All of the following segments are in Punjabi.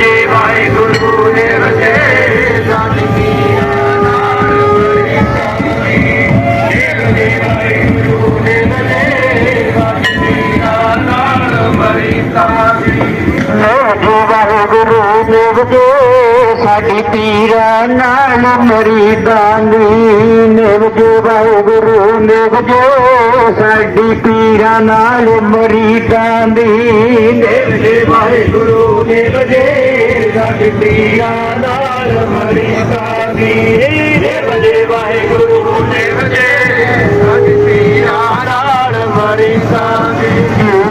ਜੇ ਵਾਹਿਗੁਰੂ ਨੇ ਰਚੇ ਜਨ ਕੀ ਆਨਾਰ ਬੜੀ ਕਾਮੀ ਜੇ ਵਾਹਿਗੁਰੂ ਨੇ ਰਚੇ ਜਨ ਕੀ ਆਨਾਰ ਬੜੀ ਕਾਮੀ ਵਾਹਿਗੁਰੂ ਨੇ ਰਚੇ ਸਾਡੇ ਪੀਰਾਂ ਨਾਲ ਮਰੀਦਾਨੀ ਨਿਵਜੋ ਵਾਹਿਗੁਰੂ ਨਿਵਜੋ ਸਾਡੀ ਪੀਰਾਂ ਨਾਲ ਮਰੀਦਾਨੀ ਨਿਵਜੋ ਵਾਹਿਗੁਰੂ ਨਿਵਜੇ ਸਾਡੇ ਪੀਰਾਂ ਨਾਲ ਮਰੀਦਾਨੀ ਨਿਵਜੇ ਵਾਹਿਗੁਰੂ ਨਿਵਜੇ ਸਾਡੇ ਪੀਰਾਂ ਨਾਲ ਮਰੀਦਾਨੀ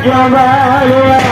drama, yeah.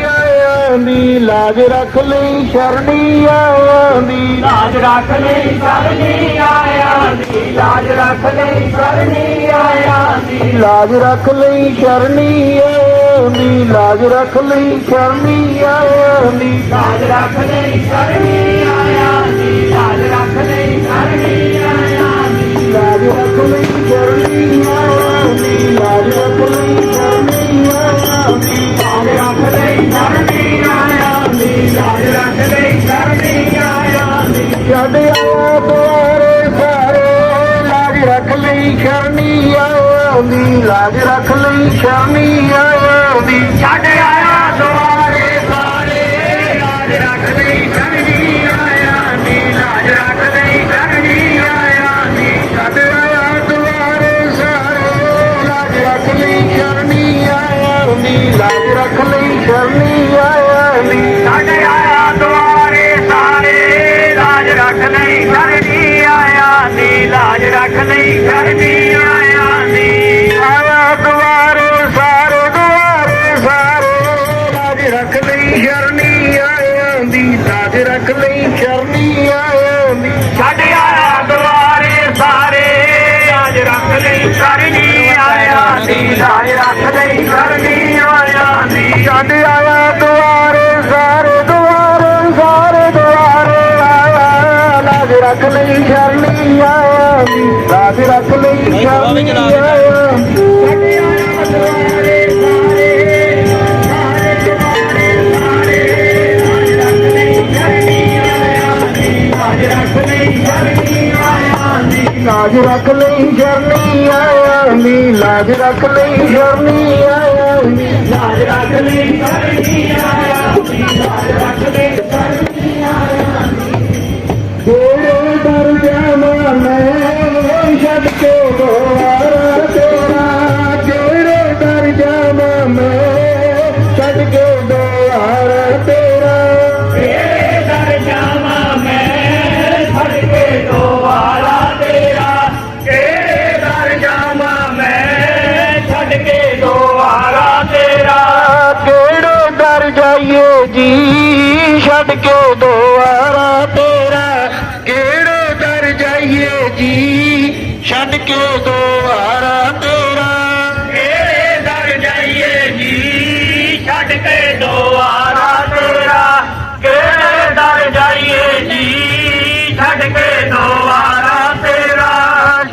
ਆਇਆਂ ਦੀ ਲਾਜ ਰੱਖ ਲਈ ਸ਼ਰਣੀ ਆਇਆਂ ਦੀ ਲਾਜ ਰੱਖ ਲਈ ਸਰਨੀ ਆਇਆ ਦੀ ਲਾਜ ਰੱਖ ਲਈ ਸਰਨੀ ਆਇਆ ਦੀ ਲਾਜ ਰੱਖ ਲਈ ਸ਼ਰਣੀ ਆਇਆਂ ਦੀ ਲਾਜ ਰੱਖ ਲਈ ਸ਼ਰਣੀ ਆਇਆਂ ਦੀ ਲਾਜ ਰੱਖ ਲਈ ਸਰਨੀ ਆਇਆ ਦੀ ਲਾਜ ਰੱਖ ਲਈ ਸਰਨੀ ਆਇਆ ਦੀ ਲਾਜ ਰੱਖ ਲਈ ਸ਼ਰਣੀ ਆਇਆਂ ਦੀ ਲਾਜ ਰੱਖ ਲਈ ਸ਼ਰਣੀ ਆਇਆਂ ਦੀ ਲਾਜ ਰੱਖ ਲਈ ਸਰਨੀ ਆਇਆ ਲਈ ਸਰਨੀ ਆਇਆ ਛੱਡ ਆਇਆ ਦੁਆਰੇ ਸਾਰੇ ਲਾਜ ਰੱਖ ਲਈ ਸ਼ਰਨੀ ਆਇਆਂ ਦੀ ਲਾਜ ਰੱਖ ਲਈ ਸ਼ਰਣੀ ਆਇਆਂ ਦੀ ਛੱਡ ਆਇਆ ਦੁਆਰੇ ਸਾਰੇ, ਲਾਜ ਰੱਖ ਲਈ ਸਰਨੀ ਆਇਆ ਦੀ ਲਾਜ ਰੱਖ ਲਈ ਸਰਨੀ ਆਇਆ ਛੱਡ ਆਇਆ ਦੁਆਰੇ ਸਾਰੇ, ਲਾਜ ਰੱਖ ਲਈ ਸ਼ਰਨੀ ਆਇਆਂ ਦੀ ਲਾਜ ਰੱਖ ਲਈ ਸ਼ਰਣੀ ਆਇਆਂ ਰੱਖ ਲਈ ਸ਼ਰਣੀ ਆਇਆਂ ਦੀ ਲਾਜ ਰੱਖ ਲਈ ਸ਼ਰਣੀ ਆਇਆਂ ਦੀ। ਛੱਡ ਆਇਆ ਦੁਆਰੇ ਸਾਰੇ ਲਾਜ ਰੱਖ ਲਈ ਸਰਨੀ ਆਇਆ ਦੀ ਲਾਜ ਰੱਖ ਲਈ ਸਰਨੀ ਆਇਆ ਦੀ। ਛੱਡ ਆਇਆ ਦੁਆਰੇ ਸਾਰੇ ਦੁਆਰੇ ਸਾਰੇ ਦੁਆਰੇ ਆਇਆ ਲਾਜ ਰੱਖ ਲਈ ਸ਼ਰਣੀ ਆਇਆ ਦੀ ਲਾਜ ਰੱਖ ਲਈ ਸ਼ਰਣੀ ਆਇਆ ਰੱਖ ਲਈ ਸ਼ਰਣੀ ਆਇਆ ਦੀ ਲਾਜ ਰੱਖ ਲਈ।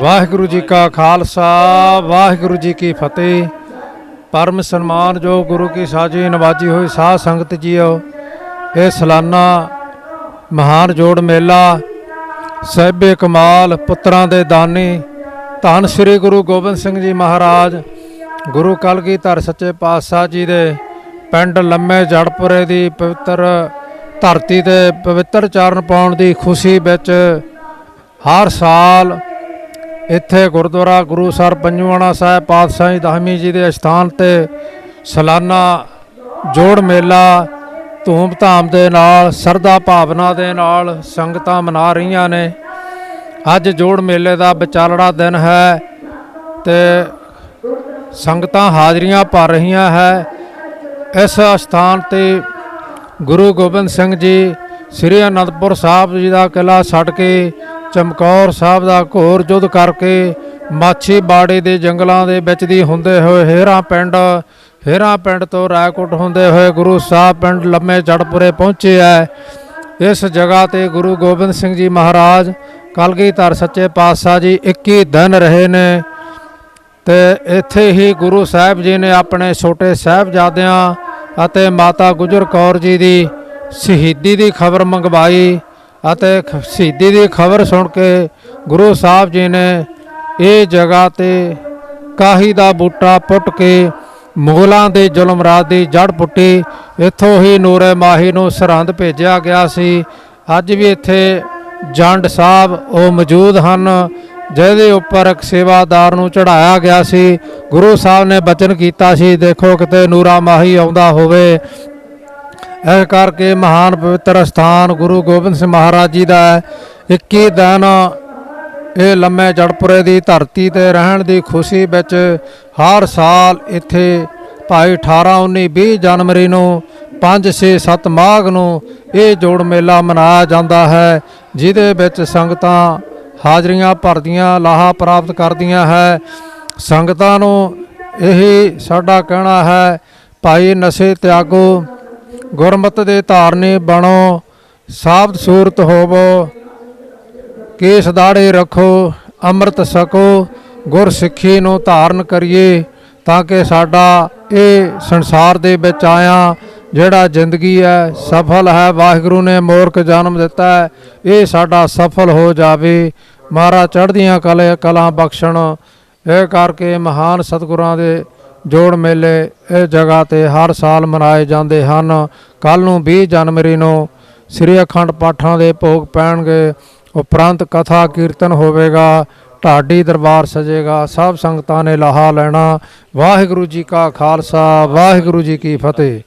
ਵਾਹਿਗੁਰੂ ਜੀ ਕਾ ਖਾਲਸਾ, ਵਾਹਿਗੁਰੂ ਜੀ ਕੀ ਫਤਿਹ। ਪਰਮ ਸਨਮਾਨ ਜੋ ਗੁਰੂ ਕੀ ਸਾਜੀ ਨਵਾਜੀ ਹੋਈ ਸਾਧ ਸੰਗਤ ਜੀਓ, ਇਹ ਸਾਲਾਨਾ ਮਹਾਨ ਜੋੜ ਮੇਲਾ, ਸਹਿਬੇ ਕਮਾਲ, ਪੁੱਤਰਾਂ ਦੇ ਦਾਨੀ, ਧੰਨ ਸ੍ਰੀ ਗੁਰੂ ਗੋਬਿੰਦ ਸਿੰਘ ਜੀ ਮਹਾਰਾਜ, ਗੁਰੂ ਕਲਗੀਧਰ ਸੱਚੇ ਪਾਤਸ਼ਾਹ ਜੀ ਦੇ ਪਿੰਡ ਲੰਮੇ ਜੜਪੁਰੇ ਦੀ ਪਵਿੱਤਰ ਧਰਤੀ ਤੇ ਪਵਿੱਤਰ ਚਰਨ ਪਾਉਣ ਦੀ ਖੁਸ਼ੀ ਵਿੱਚ ਹਰ ਸਾਲ ਇੱਥੇ ਗੁਰਦੁਆਰਾ ਗੁਰੂ ਸਰ ਪੰਜਵਾਣਾ ਸਾਹਿਬ ਪਾਤਸ਼ਾਹੀ ਦਸਵੀਂ ਜੀ ਦੇ ਅਸਥਾਨ ਤੇ ਸਾਲਾਨਾ ਜੋੜ ਮੇਲਾ ਧੂਮ-ਧਾਮ ਦੇ ਨਾਲ ਸਰਦਾ ਭਾਵਨਾ ਦੇ ਨਾਲ ਸੰਗਤਾਂ ਮਨਾ ਰਹੀਆਂ ਨੇ। ਅੱਜ ਜੋੜ ਮੇਲੇ ਦਾ ਵਿਚਾਲੜਾ ਦਿਨ ਹੈ ਤੇ ਸੰਗਤਾਂ ਹਾਜ਼ਰੀਆਂ ਭਰ ਰਹੀਆਂ ਹੈ। ਇਸ ਅਸਥਾਨ ਤੇ ਗੁਰੂ ਗੋਬਿੰਦ ਸਿੰਘ ਜੀ, ਸ੍ਰੀ ਅਨੰਦਪੁਰ ਸਾਹਿਬ ਜੀ ਦਾ ਕਿਲਾ ਛੱਡ ਕੇ ਚਮਕੌਰ ਸਾਹਿਬ ਦਾ ਘੋਰ ਯੁੱਧ ਕਰਕੇ ਮਾਛੀ ਬਾੜੇ ਦੇ ਜੰਗਲਾਂ ਦੇ ਵਿੱਚ ਦੀ ਹੁੰਦੇ ਹੋਏ ਹੇਰਾ ਪਿੰਡ ਹੇਰਾ ਪਿੰਡ ਤੋਂ ਰਾਏਕੋਟ ਹੁੰਦੇ ਹੋਏ ਗੁਰੂ ਸਾਹਿਬ ਪਿੰਡ ਲੰਮੇ ਜੜਪੁਰੇ ਪਹੁੰਚੇ ਹੈ ਇਸ ਜਗ੍ਹਾ ਤੇ ਗੁਰੂ ਗੋਬਿੰਦ ਸਿੰਘ ਜੀ ਮਹਾਰਾਜ, ਕਲਗੀਧਰ ਸੱਚੇ ਪਾਤਸ਼ਾਹ ਜੀ 21 ਦਿਨ ਰਹੇ ਨੇ ਤੇ ਇੱਥੇ ਹੀ ਗੁਰੂ ਸਾਹਿਬ ਜੀ ਨੇ ਆਪਣੇ ਛੋਟੇ ਸਾਹਿਬਜ਼ਾਦਿਆਂ ਅਤੇ ਮਾਤਾ ਗੁਜਰ ਕੌਰ ਜੀ ਦੀ ਸ਼ਹੀਦੀ ਦੀ ਖਬਰ ਮੰਗਵਾਈ। ਅਤੇ ਸ਼ਹੀਦੀ ਦੀ ਖਬਰ ਸੁਣ ਕੇ ਗੁਰੂ ਸਾਹਿਬ ਜੀ ਨੇ ਇਹ ਜਗ੍ਹਾ ਤੇ ਕਾਹੀ ਦਾ ਬੂਟਾ ਪੁੱਟ ਕੇ ਮੁਗਲਾਂ ਦੇ ਜ਼ੁਲਮ ਰਾਜ ਦੀ ਜੜ ਪੁੱਟੀ। ਇੱਥੋਂ ਹੀ ਨੂਰੇ ਮਾਹੀ ਨੂੰ ਸਰਹੰਦ ਭੇਜਿਆ ਗਿਆ ਸੀ। ਅੱਜ ਵੀ ਇੱਥੇ ਜੰਡ ਸਾਹਿਬ ਉਹ ਮੌਜੂਦ ਹਨ, ਜਿਹਦੇ ਉੱਪਰ ਇੱਕ ਸੇਵਾਦਾਰ ਨੂੰ ਚੜਾਇਆ ਗਿਆ ਸੀ। ਗੁਰੂ ਸਾਹਿਬ ਨੇ ਬਚਨ ਕੀਤਾ ਸੀ, ਦੇਖੋ ਕਿਤੇ ਨੂਰਾ ਮਾਹੀ ਆਉਂਦਾ ਹੋਵੇ। ਇਸ ਕਰਕੇ ਮਹਾਨ ਪਵਿੱਤਰ ਸਥਾਨ ਗੁਰੂ ਗੋਬਿੰਦ ਸਿੰਘ ਮਹਾਰਾਜ ਜੀ ਦਾ ਹੈ 21 ਦਿਨ ਇਹ ਲੰਮੇ ਜੜਪੁਰੇ ਦੀ ਧਰਤੀ ਤੇ ਰਹਿਣ ਦੀ ਖੁਸ਼ੀ ਵਿੱਚ ਹਰ ਸਾਲ ਇੱਥੇ ਭਾਈ 18 19 20 ਜਨਵਰੀ ਨੂੰ 5 6 7 ਮਾਘ ਨੂੰ ਇਹ ਜੋੜ ਮੇਲਾ ਮਨਾਇਆ ਜਾਂਦਾ ਹੈ, ਜਿਹਦੇ ਵਿੱਚ ਸੰਗਤਾਂ ਹਾਜ਼ਰੀਆਂ ਭਰਦੀਆਂ, ਲਾਹਾ ਪ੍ਰਾਪਤ ਕਰਦੀਆਂ ਹੈ। ਸੰਗਤਾਂ ਨੂੰ ਇਹੀ ਸਾਡਾ ਕਹਿਣਾ ਹੈ, ਭਾਈ ਨਸ਼ੇ ਤਿਆਗੋ ਗੁਰਮਤਿ ਦੇ ਧਾਰਨੀ ਬਣੋ, ਸਾਬਤ ਸੂਰਤ ਹੋਵੋ, ਕੇਸ ਦਾੜੇ ਰੱਖੋ, ਅੰਮ੍ਰਿਤ ਸਕੋ ਗੁਰ ਸਿੱਖੀ ਨੂੰ ਧਾਰਨ ਕਰੀਏ, ਤਾਂ ਕਿ ਸਾਡਾ ਇਹ ਸੰਸਾਰ ਦੇ ਵਿੱਚ ਆਇਆ, ਜਿਹੜਾ ਜ਼ਿੰਦਗੀ ਹੈ, ਸਫਲ ਹੈ, ਵਾਹਿਗੁਰੂ ਨੇ ਮੂਰਖ ਜਨਮ ਦਿੱਤਾ ਹੈ, ਇਹ ਸਾਡਾ ਸਫਲ ਹੋ ਜਾਵੇ। ਮਹਾਰਾਜ ਚੜ੍ਹਦੀਆਂ ਕਲੇ ਕਲਾਂ ਬਖਸ਼ਣ, ਇਹ ਕਰਕੇ ਮਹਾਨ ਸਤਿਗੁਰਾਂ ਦੇ ਜੋੜ ਮੇਲੇ ਇਹ ਜਗ੍ਹਾ ਤੇ ਹਰ ਸਾਲ ਮਨਾਏ ਜਾਂਦੇ ਹਨ। ਕੱਲ ਨੂੰ 20 ਜਨਵਰੀ ਨੂੰ ਸ੍ਰੀ ਅਖੰਡ ਪਾਠਾਂ ਦੇ ਭੋਗ ਪੈਣਗੇ। ਉਪਰੰਤ ਕਥਾ ਕੀਰਤਨ ਹੋਵੇਗਾ, ਢਾਡੀ ਦਰਬਾਰ ਸਜੇਗਾ, ਸਭ ਸੰਗਤਾਂ ਨੇ ਲਾਹਾ ਲੈਣਾ। ਵਾਹਿਗੁਰੂ ਜੀ ਕਾ ਖਾਲਸਾ, ਵਾਹਿਗੁਰੂ ਜੀ ਕੀ ਫਤਿਹ।